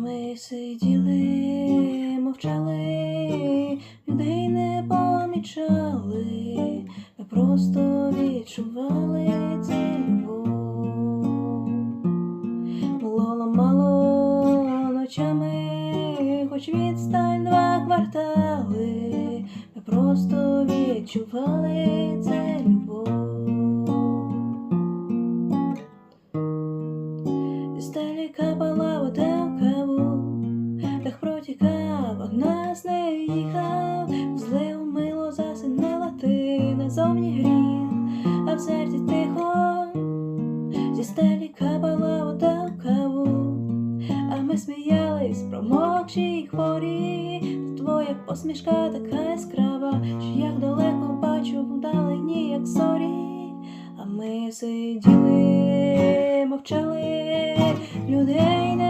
ми сиділи, мовчали, людей не помічали, ми просто відчували цю любов. Було мало ночами, хоч відстань два квартали, ми просто відчували це любов. Дах протікав, а нас не їхав, злив мило засинала ти назовні гріх, а в серці тихо, зі стелі капала вода в каву, а ми сміялись, промокші й хворі, твоя посмішка така яскрава, що як далеко бачу вдалині, як зорі, а ми сиділи, мовчали, людей